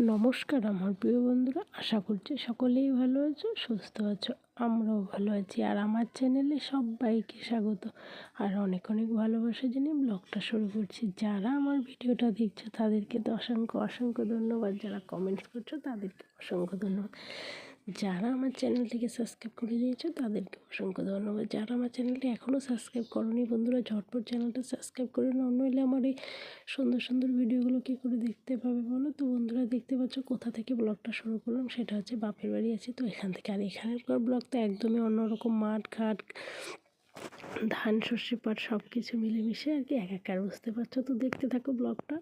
নমস্কার আমার প্রিয় বন্ধুরা, আশা করছি সকলেই ভালো আছো, সুস্থ আছো, আমরাও ভালো আছি। আর আমার চ্যানেলে সবাইকে স্বাগত। আর অনেক অনেক ভালোবাসা জেনে ব্লগটা শুরু করছি। যারা আমার ভিডিওটা দেখছ, তাদেরকে তো অসংখ্য অসংখ্য ধন্যবাদ। যারা কমেন্টস করছ, তাদেরকে অসংখ্য ধন্যবাদ। যারা আমার চ্যানেলটিকে সাবস্ক্রাইব করে দিয়েছ, তাদেরকে অসংখ্য ধন্যবাদ। যারা আমার চ্যানেলটি এখনও সাবস্ক্রাইব করনি, বন্ধুরা, ঝটপট চ্যানেলটা সাবস্ক্রাইব করে নাও, নইলে আমার এই সুন্দর সুন্দর ভিডিওগুলো কী করে দেখতে পাবে বলো? তো বন্ধুরা, দেখতে পাচ্ছ কোথা থেকে ব্লগটা শুরু করলাম? সেটা হচ্ছে বাপের বাড়ি আছে, তো এখান থেকে। আর এখানকার ব্লগ তো একদমই অন্যরকম, মাঠ ঘাট, ধান, সর্ষে পাট সব কিছু মিলেমিশে আর কি এক একার বুঝতে পারছ? তো দেখতে থাকো ব্লগটা।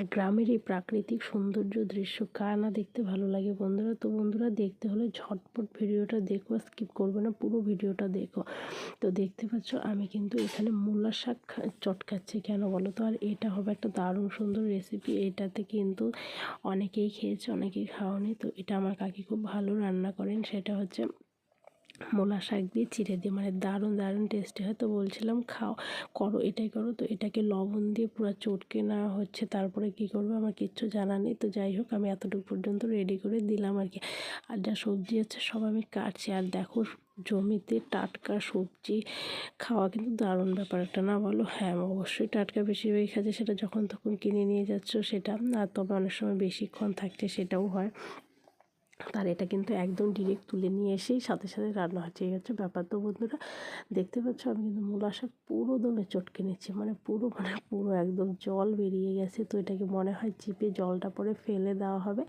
আর গ্রামের এই প্রাকৃতিক সৌন্দর্য দৃশ্য, কার না দেখতে ভালো লাগে বন্ধুরা? তো বন্ধুরা, দেখতে হলে ঝটপট ভিডিওটা দেখো স্কিপ করবে না, পুরো ভিডিওটা দেখো। তো দেখতে পাচ্ছ, আমি কিন্তু এখানে মূলা শাক চটকাচ্ছি, কেন বলো তো? আর এটা হবে একটা দারুণ সুন্দর রেসিপি এটাতে কিন্তু অনেকেই খেয়েছে, অনেকেই খাওয়ানি তো এটা আমার কাকি খুব ভালো রান্না করেন, সেটা হচ্ছে মোলা শাক দিয়ে চিড়ে দিয়ে মানে দারুণ দারুণ টেস্টি হয়। তো বলছিলাম, খাও, করো, এটাই করো। তো এটাকে লবণ দিয়ে পুরো চটকে নেওয়া হচ্ছে। তারপরে কি করব? আমার কিচ্ছু জানা নেই। তো যাই হোক, আমি এতটুকু পর্যন্ত রেডি করে দিলাম আর কি। আর যা সবজি আছে, সব আমি কাটছি। আর দেখো, জমিতে টাটকা সবজি খাওয়া কিন্তু দারুণ ব্যাপার একটা, না বলো? হ্যাঁ অবশ্যই টাটকা বেশিরভাগই খাচ্ছে। সেটা যখন তখন কিনে নিয়ে যাচ্ছ, সেটা আর তবে অনেক সময় বেশিক্ষণ থাকছে, সেটাও হয়। তার এটা কিন্তু একদম ডিরেক্ট তুলে নিয়ে এসেই সাথে সাথে রান্না হচ্ছে। এই হচ্ছে ব্যাপার। তো বন্ধুরা, দেখতে পাচ্ছ আমি কিন্তু মূলা শাক পুরো দমে চটকে নিচ্ছি। মানে পুরো মানে পুরো একদম জল বেরিয়ে গেছে। তো এটাকে মনে হয় চিপে জলটা পরে ফেলে দেওয়া হবে।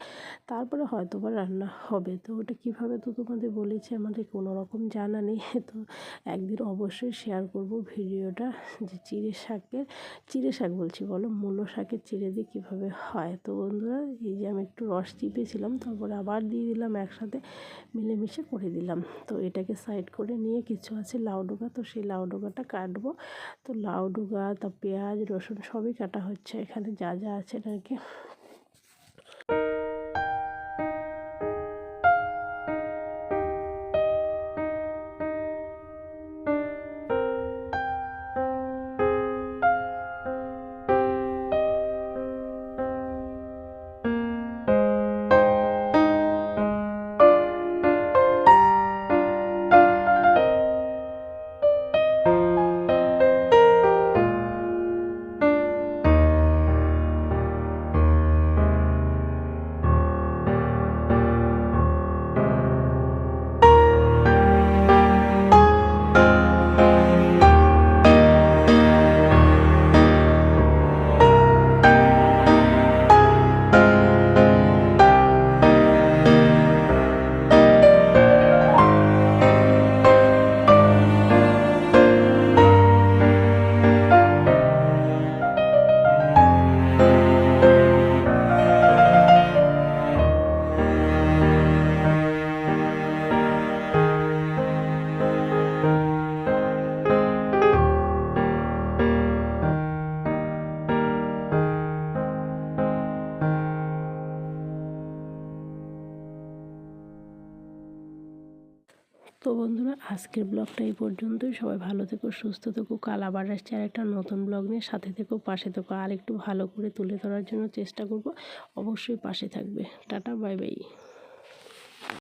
তারপরে হয়তো বা রান্না হবে। তো ওটা কীভাবে তো তোমাদের বলেছি, আমাদের কোনো রকম জানা নেই। তো একদিন অবশ্যই শেয়ার করব ভিডিওটা যে চিড়ে শাকের, চিড়ে শাক বলছি বলো, মূলো শাকের চিড়ে দিয়ে কীভাবে হয়। তো বন্ধুরা, এই যে আমি একটু রস চিপেছিলাম, তারপরে আবার দিয়ে দিয়ে দিলাম একসাথে মিলেমিশে করে দিলাম। তো এটাকে সাইড করে নিয়ে কিছু আছে লাউ ডোকা তো সেই লাউ ডোকাটা কাটবো। তো লাউ ডোকা তা পেঁয়াজ, রসুন সবই কাটা হচ্ছে। এখানে যা যা আছে আর বন্ধুরা, আজকের ব্লগটা এই পর্যন্তই। সবাই ভালো থেকো, সুস্থ থেকো, কাল আবার আসছে আর একটা নতুন ব্লগ নিয়ে। সাথে থেকো, পাশে থেকো, আর একটু ভালো করে তুলে ধরার জন্য চেষ্টা করব। অবশ্যই পাশে থাকবে। Tata, bye bye.